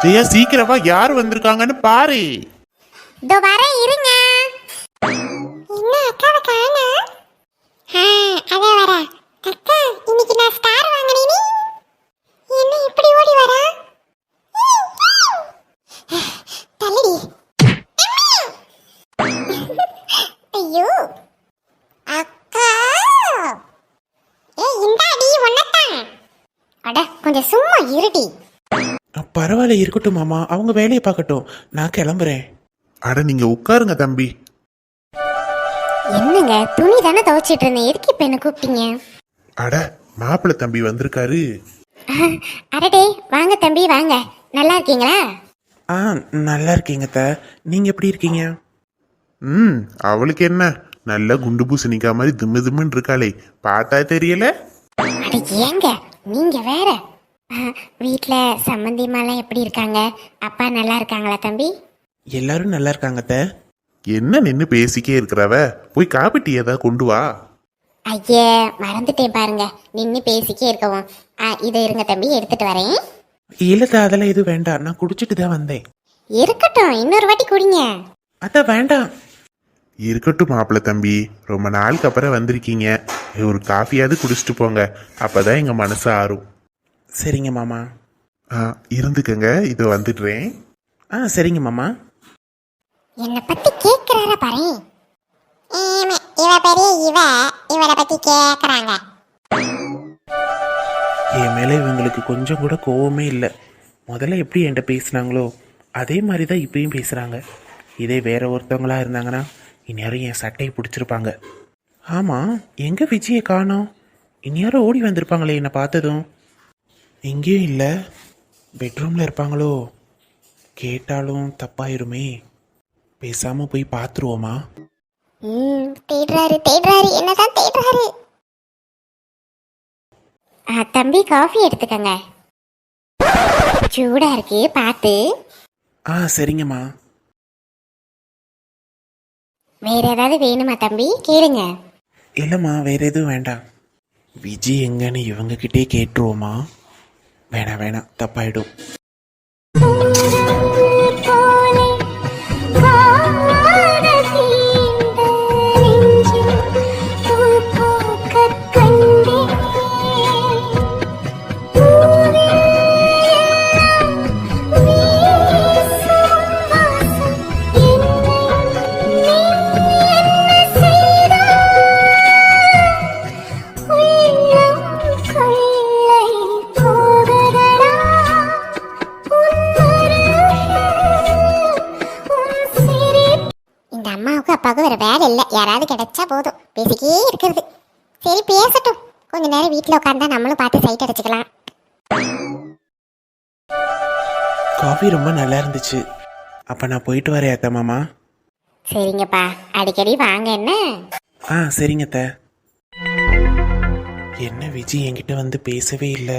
ஐயா ஜெயா சீக்கிரமா யார் வந்திருக்காங்கன்னு பாரு. இதோ வரேன் இருங்க. என்ன அக்காவை காணா ஆ அதே வர அக்கா இன்னைக்கு நான் ஸ்டார் வாங்கினேனே என்ன இப்படி ஓடி வரா தள்ளடி ஐயோ அக்கா ஏய் இந்தாடி ஒன்னத்தான் அட கொஞ்சம் சும்மா இருடி பரவாயில்ல இருக்கட்டும் மாமா. அவங்க வேலையை பார்க்கட்டும். நான் கிளம்புறேன். அட நீங்க உட்காருங்க தம்பி. என்னங்க துணி தானே துவைச்சிட்டு இருந்தேன். எதுக்கு இப்ப என்ன கூப்பிட்டீங்க? அட மாப்பிள்ளை தம்பி வந்திருக்காரு. அடடே வாங்க தம்பி வாங்க. நல்லா இருக்கீங்களா? ஆ நல்லா இருக்கீங்க த நீங்கள் எப்படி இருக்கீங்க? ம் அவளுக்கு என்ன? நல்ல குண்டு பூசணிக்கா மாதிரி திம்மு திம்முன்னு இருக்காளே. பார்த்தா தெரியல? அட ஏங்க நீங்க வேற. வீட்ல சம்மந்திமாலாம் எப்படி இருக்காங்க? அப்பா நல்லா இருக்காங்களா தம்பி? எல்லாரும் நல்லா இருக்காங்க த என்ன நின்னு பேசிக்கே இருக்கிறவ? போய் காப்பி டீ ஏதாவது கொண்டு வா. ஐயே மறந்துட்டேன் பாருங்க. நின்று பேசிக்கே இருக்கவும். ஆ, இதை இருங்க தம்பி எடுத்துட்டு வரேன். இல்லை த அதெல்லாம் எதுவும் வேண்டாம். நான் குடிச்சிட்டு தான் வந்தேன். இருக்கட்டும் இன்னொரு வாட்டி குடிங்க. அதான் வேண்டாம். இருக்கட்டும் மாப்பிள்ளை தம்பி. ரொம்ப நாளுக்கு அப்புறம் வந்திருக்கீங்க. ஒரு காஃபியாவது குடிச்சிட்டு போங்க. அப்பதான் எங்க மனசு ஆறும். சரிங்க மாமா. ஆ, இருந்துக்கங்க. இதோ வந்துடுறேன். ஆ சரிங்க மாமா. என்னை பத்தி கேக்குறாரா பாரு. இவ பெரிய இவ. இவளை பத்தி கேக்குறாங்க. என் மேலே இவங்களுக்கு கொஞ்சம் கூட கோவமே இல்லை. முதல்ல எப்படி என்கிட்ட பேசுனாங்களோ அதே மாதிரி தான் இப்பயும் பேசுகிறாங்க இதே வேற ஒருத்தவங்களா இருந்தாங்கன்னா இந்நேரம் என் சட்டையை பிடிச்சிருப்பாங்க. ஆமாம் எங்கே விஜயை காணோம்? இந்நேரம் ஓடி வந்திருப்பாங்களே என்னை பார்த்ததும். எங்கேயும் இல்லை. பெட்ரூமில் இருப்பாங்களோ? கேட்டாலும் தப்பாயிருமே. பேசாமல் போய் பார்த்துருவோமா ம் தேடுறாரு தேடுறாரு. என்னதான் தேடுறாரு? ஆ, தம்பி காஃபி எடுத்துக்கங்க. சூடா இருக்கு பார்த்து ஆ சரிங்கம்மா. வேற ஏதாவது வேணுமா தம்பி? கேளுங்க. இல்லைம்மா வேற எதுவும் வேண்டாம். விஜய் எங்கன்னு இவங்ககிட்டே கேட்டுருவோமா? வேணாம் வேணாம் தப்பாயிடும் வீட்டில் உட்காந்தா நம்மளும் பார்த்து சைட் அடிச்சுக்கலாம். காஃபி ரொம்ப நல்லா இருந்துச்சு. அப்போ நான் போயிட்டு வரேன் அத்தை மாமா. சரிங்கப்பா. அடிக்கடி வாங்க என்ன? ஆ சரிங்க அத்தை. என்ன விஜய் என்கிட்ட வந்து பேசவே இல்லை.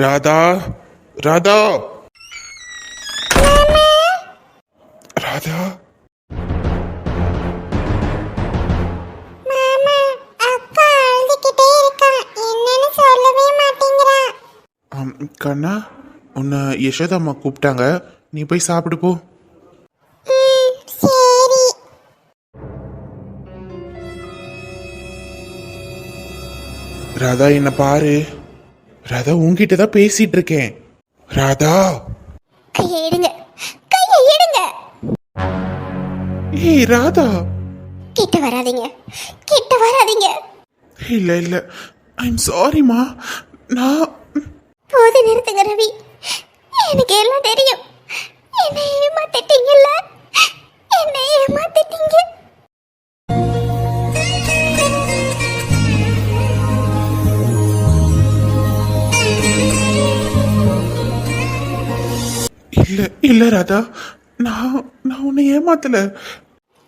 ராதா ராதா. ராதா. கண்ணா உன்னை யசோதாம்மா கூப்பிட்டாங்க. நீ போய் சாப்பிடு போ. ராதா என்ன பாரு. ராதா உன்கிட்ட தான் பேசிட்டு இருக்கேன். ராதா! கையை எடுங்க கையை எடுங்க ஏய் ராதா! கிட்ட வராதீங்க. கிட்ட வராதீங்க. இல்ல இல்ல. ஐம் சாரிம்மா நான் போது நிறுத்துங்க ரவி. எனக்கு எல்லாம் தெரியும். என்னை ஏமாத்திட்டீங்கல்ல? என்னை ஏமாத்திட்டீங்க? இல்ல இல்ல ராதா. நான் நான் உன்னை ஏமாத்தல.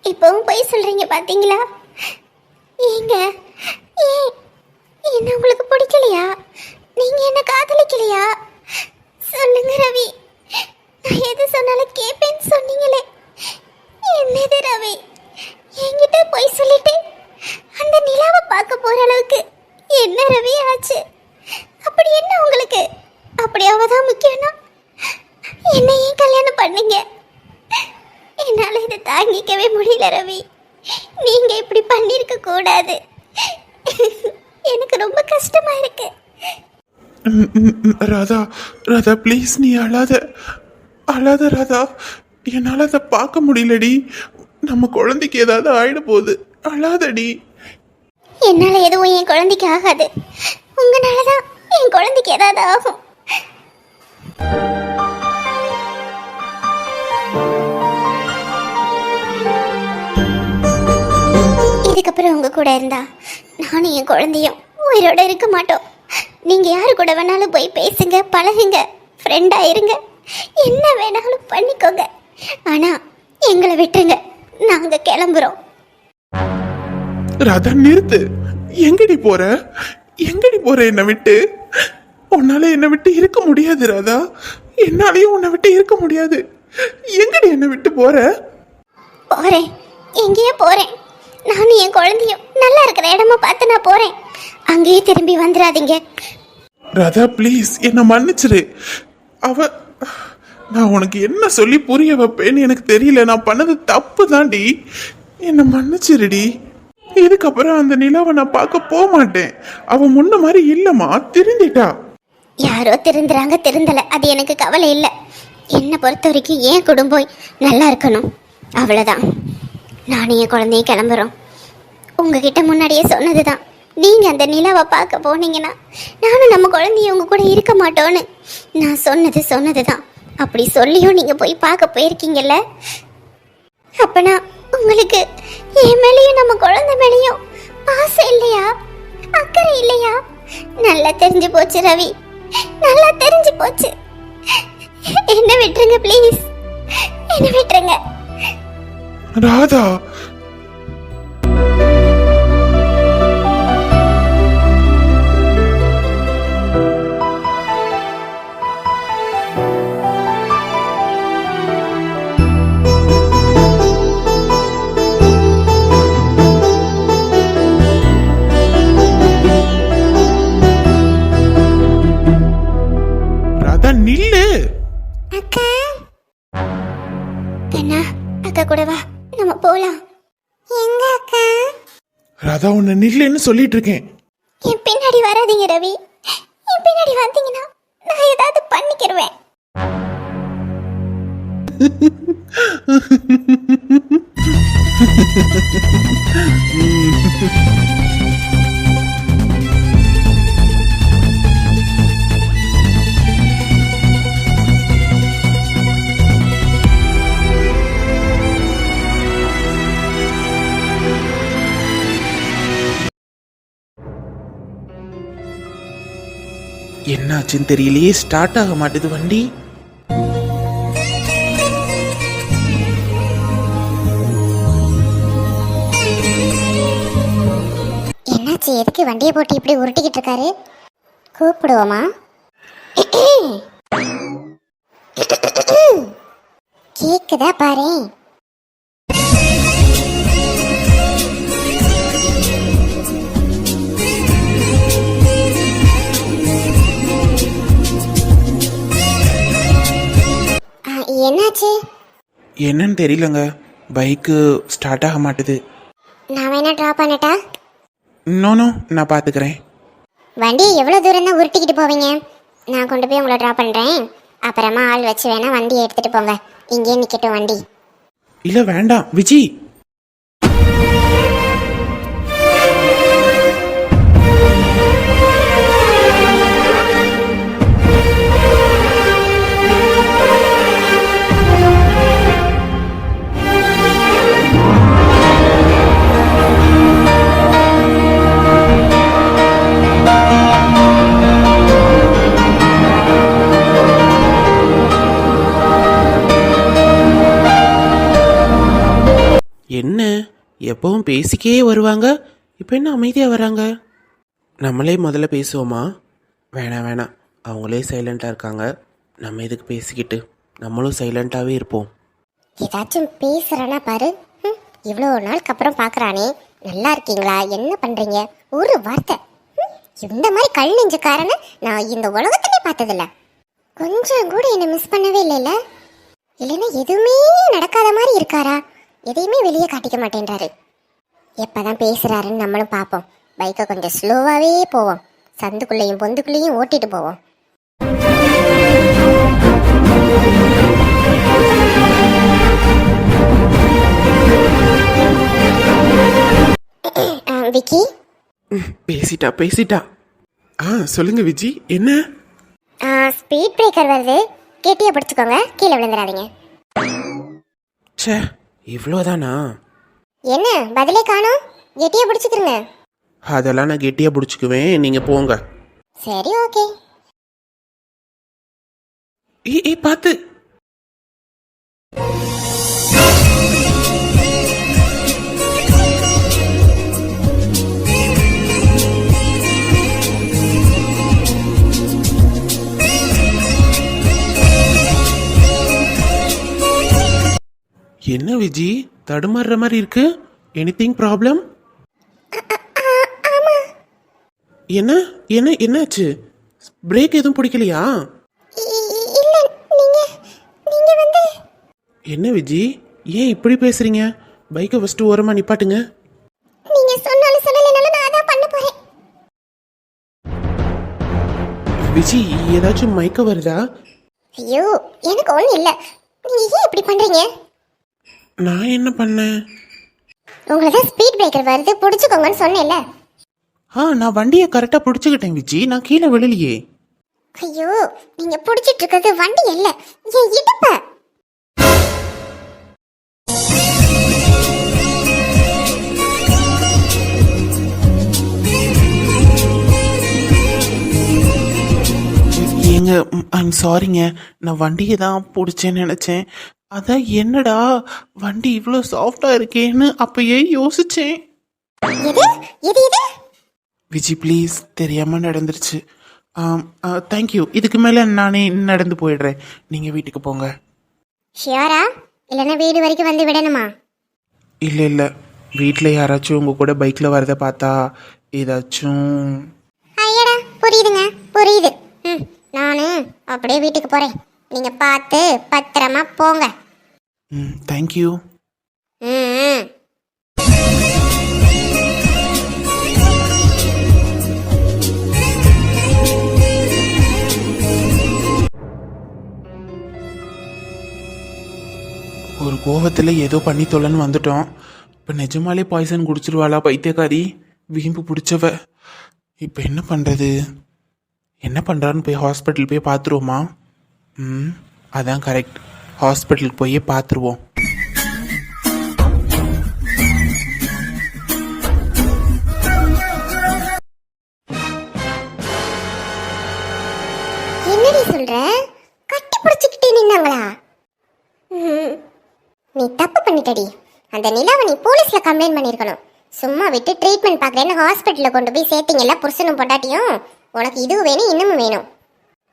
இப்பவும் போய் சொல்றீங்க பாத்தீங்களா? ஏங்க ஏன் என்ன உங்களுக்கு பிடிக்கலையா? நீங்க என்ன காதலிக்கலையா? சொல்லுங்க ரவி. நான் எது சொன்னாலும் கேட்பேன்னு சொன்னீங்களே. என்னது ரவி? என்கிட்ட போய் சொல்லிட்டு அந்த நிலாவை பார்க்க போற அளவுக்கு என்ன ரவி ஆச்சு? அப்படி என்ன உங்களுக்கு? அப்படி அவதான் முக்கியம்னா? என்ன ஏன் கல்யாணம் பண்ணீங்க. என்னால இதை தாங்கிக்கவே முடியல ரவி. நீங்க இப்படி பண்ணிருக்க கூடாது. எனக்கு ரொம்ப கஷ்டமா இருக்கு. ராதா ராதா ப்ளீஸ் நீ அழாத. அழாத ராதா. என்னால் அதை பார்க்க முடியலடி. நம்ம குழந்தைக்கு ஏதாவது ஆயிட போகுது. அழாதடி. என்னால எதுவும் என் குழந்தைக்கு ஆகாது. உங்களால தான் என் குழந்தைக்கு ஏதாவது ஆகும். இதுக்கப்புறம் உங்க கூட இருந்தா நானும் என் குழந்தையும் உயிரோட இருக்க மாட்டோம். நீங்க யாரு கூட வேணாலும் போய் பேசுங்க பழகுங்க ஃப்ரெண்டா இருங்க. என்ன வேணாலும் பண்ணிக்கோங்க. ஆனா எங்களை விட்டுருங்க. நாங்க கிளம்புறோம். ராதா நிறுத்து. எங்கடி போற? எங்கடி போற என்னை விட்டு? உன்னால என்னை விட்டு இருக்க முடியாது ராதா. என்னாலையும் உன்னை விட்டு இருக்க முடியாது. எங்கடி என்னை விட்டு போற? போறேன். எங்கேயோ போறேன். நானும் என் குழந்தையும் நல்லா இருக்கிற இடமா பார்த்து நான் போறேன். அங்கேயே திரும்பி வந்துடாதீங்க. ராதா ப்ளீஸ் என்னை மன்னிச்சிரு அவ நான் உனக்கு என்ன சொல்லி புரிய வைப்பேன்னு எனக்கு தெரியல. நான் பண்ணது தப்பு தாண்டி என்னை மன்னிச்சிருடி இதுக்கப்புறம் அந்த நிலாவை நான் பார்க்க போக மாட்டேன். அவ முன்ன மாதிரி இல்லம்மா திருந்திட்டா. யாரோ திருந்துறாங்க திருந்தல. அது எனக்கு கவலை இல்லை. என்னை பொறுத்த வரைக்கும் என் குடும்பம் நல்லா இருக்கணும்? அவ்வளோதான் நானும் என் குழந்தையும் கிளம்புறோம். உங்ககிட்ட முன்னாடியே சொன்னது தான் நீங்கள் அந்த நிலாவை பார்க்க போனீங்கன்னா நானும் நம்ம குழந்தைய உங்கள் கூட இருக்க மாட்டோன்னு நான் சொன்னது சொன்னது தான் அப்படி சொல்லியும் நீங்கள் போய் பார்க்க போயிருக்கீங்கல்ல? அப்பனா உங்களுக்கு என் மேலேயும் நம்ம குழந்தை மேலேயும் ஆசை இல்லையா? அக்கறை இல்லையா? நல்லா தெரிஞ்சு போச்சு ரவி. நல்லா தெரிஞ்சு போச்சு. என்ன விட்டுருங்க ப்ளீஸ் என்ன விட்டுருங்க. ராதா உன்னை நில்லுன்னு சொல்லிட்டு இருக்கேன் என் பின்னாடி வராதீங்க ரவி. என் பின்னாடி வந்தீங்கன்னா நான் ஏதாவது பண்ணிக்கிருவேன். என்னாச்சுன்னு தெரியலையே ஸ்டார்ட் ஆக மாட்டுது வண்டி. என்னாச்சு எதுக்கு வண்டியை போட்டு இப்படி உருட்டிக்கிட்டு இருக்காரு? கூப்பிடுவோமா? கேக்குதா பாரு. என்னாச்சு? என்னன்னு தெரியலங்க. பைக்கு ஸ்டார்ட் ஆக மாட்டுது. நான் வேணா ட்ராப் பண்ணட்டா? இன்னொன்னு நான் பார்த்துக்கிறேன் வண்டியை எவ்வளோ தூரம் தான் உருட்டிக்கிட்டு போவீங்க? நான் கொண்டு போய் உங்களை ட்ராப் பண்ணுறேன் அப்புறமா ஆள் வச்சு வேணா வண்டியை எடுத்துகிட்டு போங்க. இங்கேயே நிற்கட்டும் வண்டி. இல்லை வேண்டாம். விஜி என்ன? எப்பவும் பேசிக்கே வருவாங்க. இப்போ என்ன அமைதியாக வராங்க? நம்மளே முதல்ல பேசுவோமா? வேணாம் வேணாம் அவங்களே சைலண்ட்டாக இருக்காங்க. நம்ம எதுக்கு பேசிக்கிட்டு? நம்மளும் சைலண்ட்டாகவே இருப்போம். ஏதாச்சும் பேசுறேன்னா பாரு. இவ்வளோ நாளுக்கு அப்புறம் பார்க்குறானே நல்லா இருக்கீங்களா? என்ன பண்ணுறீங்க ஒரு வார்த்தை. இந்த மாதிரி கல் நெஞ்சுக்காரனை நான் இந்த உலகத்திலே பார்த்ததில்ல. கொஞ்சம் கூட என்னை மிஸ் பண்ணவே இல்லைல்ல? இல்லைன்னா எதுவுமே நடக்காத மாதிரி இருக்காரா? எதையுமே வெளியே காட்டிக்க மாட்டேன்றாரு. எப்பதான் பேசுறாருன்னு நம்மளும் பார்ப்போம். பைக்கை கொஞ்சம் ஸ்லோவாகவே போவோம். சந்துக்குள்ளேயும் பொந்துக்குள்ளேயும் ஓட்டிட்டு போவோம். விக்கி? பேசிட்டா பேசிட்டா. ஆ சொல்லுங்க விஜி என்ன? ஸ்பீட் பிரேக்கர் வருது. கெட்டியாக பிடிச்சிக்கோங்க. கீழே விழுந்துடாதீங்க. ச்சே இவ்வளோதானா என்ன பதிலே காணோம்? கெட்டியாக பிடிச்சிக்கிறங்க அதெல்லாம் நான் கெட்டியாக பிடிச்சிக்குவேன். நீங்கள் போங்க. சரி ஓகே. ஏய் ஏய் பார்த்து. என்ன விஜி? தடுமாறுற மாதிரி இருக்கு? எனிதிங் ப்ராப்ளம் என்ன? என்ன என்னாச்சு? பிரேக் எதுவும் பிடிக்கலையா? என்ன விஜி? ஏன் இப்படி பேசுறீங்க? பைக்கை ஃபர்ஸ்ட் ஓரமா நிப்பாட்டுங்க. நீங்கள் சொன்னாலும் சொல்லலைனாலும் நான் அதான் பண்ண போகிறேன் விஜி ஏதாச்சும் மயக்க வருதா? ஐயோ எனக்கு ஒன்றும் இல்லை. நீங்கள் ஏன் இப்படி பண்ணுறீங்க நான் என்ன பண்ணேன்? உங்களுக்கு ஸ்பீட் பிரேக்கர் வருது பிடிச்சிக்கோங்கன்னு சொன்னேன்ல. ஆ நான் வண்டியை கரெக்டாக பிடிச்சிக்கிட்டேன் விஜி. நான் கீழே விழலையே. ஐயோ நீங்க புடிச்சிட்டு இருக்கிறது வண்டி இல்ல. என் இடுப்ப? ஐம் சாரிங்க நான் வண்டியை தான் பிடிச்சேன்னு நினச்சேன். அதான் என்னடா வண்டி இவ்வளோ சாஃப்டாக இருக்கேன்னு அப்பயே யோசிச்சேன். விஜி ப்ளீஸ் தெரியாமல் நடந்துருச்சு. தேங்க்யூ இதுக்கு மேலே நானே நடந்து போயிடுறேன். நீங்கள் வீட்டுக்கு போங்க. ஷியோரா இல்லைன்னா வீடு வரைக்கும் வந்து விடணுமா? இல்லை இல்லை. வீட்டில் யாராச்சும் உங்கள் கூட பைக்கில் வரதை பார்த்தா ஏதாச்சும் ஐயடா புரியுதுங்க புரியுது. நானு அப்படியே வீட்டுக்கு போறேன். நீங்க பார்த்து பத்திரமா போங்க. ம் தேங்க்யூ ம். ஒரு கோவத்தில் ஏதோ பண்ணி தொலைன்னு வந்துட்டோம். இப்போ நிஜமாலே பாய்சன் குடிச்சிருவாளா பைத்தியக்காரி? வீம்பு பிடிச்சவ. இப்போ என்ன பண்ணுறது என்ன பண்ணுறான்னு போய் ஹாஸ்பிட்டல் போய் பார்த்துருவோமா? ம் அதான் கரெக்ட் ஹாஸ்பிட்டலுக்கு போய் பார்த்துருவோம். என்னடி சொல்ற? கட்டி பிடிச்சிக்கிட்டே நின்னாங்களா? நீ தப்பு பண்ணிட்டடி. அந்த நிலாவை நீ போலீஸ்ல கம்ப்ளைண்ட் பண்ணிருக்கணும். சும்மா விட்டு ட்ரீட்மெண்ட் பார்க்கறேன்னு ஹாஸ்பிட்டல்ல கொண்டு போய் சேர்த்தீங்கல்ல புருஷனும் பொண்டாட்டியும்? உனக்கு இதுவும் வேணும் இன்னமும் வேணும்.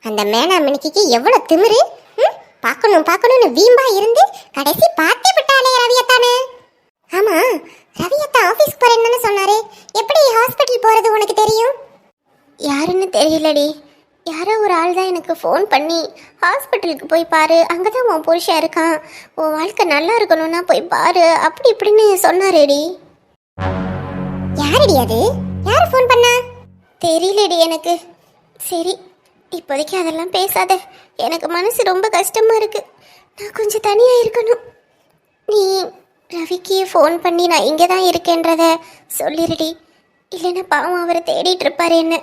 அந்த மேனா மினிக்கு எவ்வளவு திமிரு? ம்? பார்க்கணும் பார்க்கணும்னு வீம்பா இருந்து கடைசி பார்த்தே விட்டாலே ரவியத்தானே. ஆமா ரவியத்தா ஆபீஸ்க்கு போறேன்னு சொன்னாரே. எப்படி ஹாஸ்பிட்டல் போறது உனக்கு தெரியும்? யாருன்னு தெரியலடி. யாரோ ஒரு ஆள் தான் எனக்கு ஃபோன் பண்ணி ஹாஸ்பிட்டலுக்கு போய் பாரு அங்கே தான் உன் புருஷன் இருக்கான். உன் வாழ்க்கை நல்லா இருக்கணும்னா போய் பாரு அப்படி இப்படின்னு சொன்னாரேடி. யாரடி அது? யார் ஃபோன் பண்ணா? தெரியலடி எனக்கு. சரி இப்போதைக்கு அதெல்லாம் பேசாத. எனக்கு மனசு ரொம்ப கஷ்டமா இருக்கு. நான் கொஞ்சம் தனியாக இருக்கணும். நீ ரவிக்கு ஃபோன் பண்ணி நான் இங்கே தான் இருக்கேன்றத சொல்லிடுடி இல்லைன்னா பாவம் அவரை தேடிட்டு இருப்பாரு என்ன.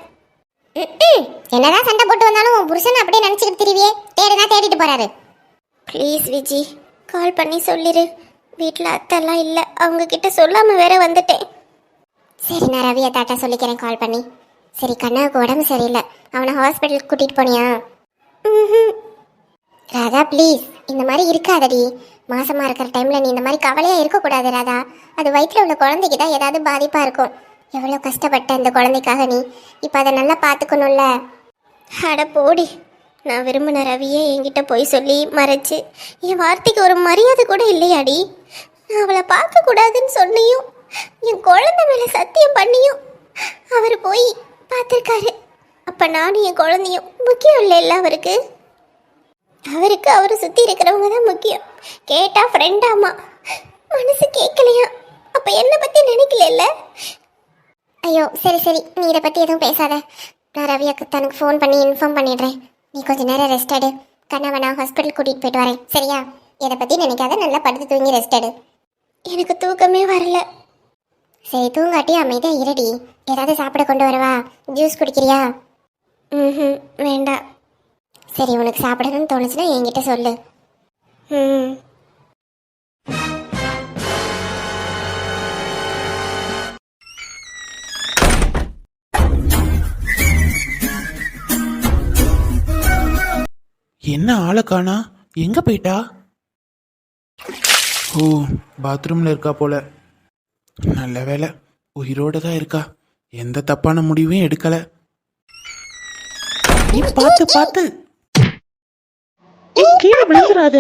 என்னதான் சண்டை போட்டு வந்தாலும் உன் புருஷன் அப்படியே நினச்சிக்கிட்டு திரிவியே. தேடுனா தேடிட்டு போறாரு. ப்ளீஸ் விஜி கால் பண்ணி சொல்லிடு வீட்டில் அத்தெல்லாம் இல்லை. அவங்க கிட்ட சொல்லாம வேற வந்துட்டேன். சரி நான் ரவி அத்தாட்ட சொல்லிக்கிறேன் கால் பண்ணி. சரி கண்ணாவுக்கு உடம்பு சரியில்லை. அவனை ஹாஸ்பிட்டலுக்கு கூட்டிகிட்டு போனியா? ராதா ப்ளீஸ் இந்த மாதிரி இருக்காதடி. மாசமாக இருக்கிற டைமில் நீ இந்த மாதிரி கவலையாக இருக்கக்கூடாது ராதா. அது வயிற்றில் உள்ள குழந்தைக்கு தான் ஏதாவது பாதிப்பாக இருக்கும். எவ்வளோ கஷ்டப்பட்ட இந்த குழந்தைக்காக நீ. இப்போ அதை நல்லா பார்த்துக்கணும்ல. அட போடி. நான் விரும்பின ரவியை என்கிட்ட போய் சொல்லி மறைச்சு என் வார்த்தைக்கு ஒரு மரியாதை கூட இல்லையாடி. நான் அவளை பார்க்கக்கூடாதுன்னு சொன்னியும் என் குழந்தை மேலே சத்தியம் பண்ணியும் அவர் போய் பார்த்துருக்காரு. அப்போ நானும் என் குழந்தையும் முக்கியம் இல்லை அவருக்கு? அவருக்கு அவரை சுற்றி இருக்கிறவங்க தான் முக்கியம். கேட்டால் ஃப்ரெண்டாமா மனசு கேட்கலையா? அப்போ என்னை பற்றி நினைக்கல ஐயோ சரி சரி. நீ இதை பற்றி எதுவும் பேசாத. நான் ரவி அக்கத்தானுக்கு ஃபோன் பண்ணி இன்ஃபார்ம் பண்ணிடுறேன். நீ கொஞ்சம் நேரம் ரெஸ்ட் எடு. கண்ணாவை நான் ஹாஸ்பிட்டல் கூட்டிகிட்டு போயிட்டு வரேன். சரியா? இதை பற்றி நினைக்காத நல்லா படுத்து தூங்கி ரெஸ்ட் எடு. எனக்கு தூக்கமே வரல. சரி தூங்காட்டி அமைதியா இருடி. ஏதாவது சாப்பிட கொண்டு வரவா? ஜூஸ் குடிக்கிறியா? ம் வேண்டாம் சரி உனக்கு சாப்பிடணும்னு தோணுச்சுன்னா என்கிட்ட சொல்லு. ம் என்ன ஆளை காணா? எங்க போயிட்டா? ஓ பாத்ரூம்ல இருக்கா போல. நல்ல வேலை உயிரோடு தான் இருக்கா? எந்த தப்பான முடிவும் எடுக்கல. ஏய், பார்த்து பார்த்து. கீழே விழுந்துடாத.